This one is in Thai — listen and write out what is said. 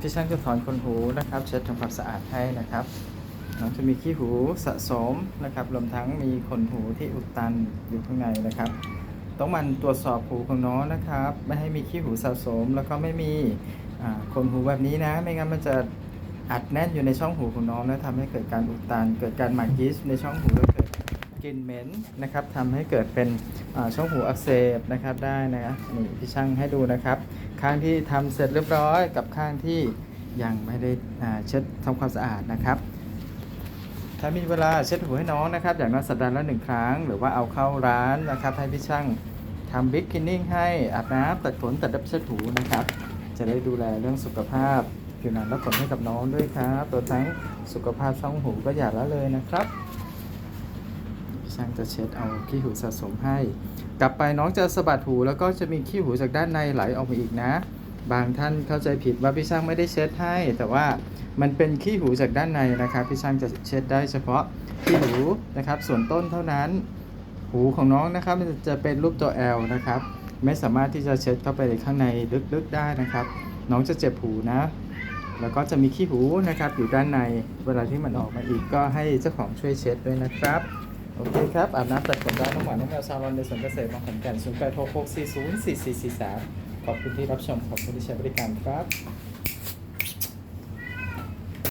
พี่ช่างจะถอนขนหูนะครับเช็ดทำความสะอาดให้นะครับน้องจะมีขี้หูสะสมนะครับรวมทั้งมีขนหูที่อุดตันอยู่ข้างในนะครับ ต้องมันตรวจสอบหูของน้องนะครับ ไม่ให้มีขี้หูสะสม แล้วก็ไม่มีขนหูแบบนี้นะ ไม่งั้นมันจะอัดแน่นอยู่ในช่องหูของน้องแล้วทำให้เกิดการอุดตัน เกิดการหมักยีสต์ในช่องหูแล้วเกิดกลิ่นเหม็นนะครับทำให้เกิดเป็น ช่องหูอักเสบนะครับได้นะนี่พี่ช่างให้ดูนะครับ ข้างที่ทำเสร็จเรียบร้อยกับข้างที่ยังไม่ได้เช็ดทำความสะอาดนะครับ ถ้ามีเวลาเช็ดหูให้น้องนะครับ อย่างน้อยสัปดาห์ละหนึ่งครั้ง หรือว่าเอาเข้าร้านนะครับ ให้พี่ช่างทำบิ๊กคินนิ่งให้อาบน้ำตัดขนตัดดับเช็ดหูนะครับ จะได้ดูแลเรื่องสุขภาพผิวหนังและขนให้กับน้องด้วยครับ ตัวทั้งสุขภาพช่องหูก็อย่าละเลยนะครับ ช่างจะเช็ดเอาขี้หูสะสมให้ กลับไปน้องจะสะบัดหูแล้วก็จะมีขี้หูจากด้านในไหลออกมาอีกนะ บางท่านเข้าใจผิดว่าพี่ช่างไม่ได้เช็ดให้ แต่ว่ามันเป็นขี้หูจากด้านในนะครับพี่ช่างจะเช็ดได้เฉพาะขี้หูนะครับ ส่วนต้นเท่านั้น หูของน้องนะครับมันจะเป็นรูปตัว L นะครับ ไม่สามารถที่จะเช็ดเข้าไปในข้างในลึกๆได้นะครับ น้องจะเจ็บหูนะแล้วก็จะมีขี้หูนะครับอยู่ด้านใน เวลาที่มันออกมาอีกก็ให้เจ้าของช่วยเช็ดด้วยนะครับ โอเคครับ อาบน้ำตัดขนได้น้องหวานน้องแมวชาลอนในสวนเกษตรบางขอนแก่น0 8 6 6 4 0 4 4 4 3ขอบคุณที่รับชม ขอบคุณที่ใช้บริการครับ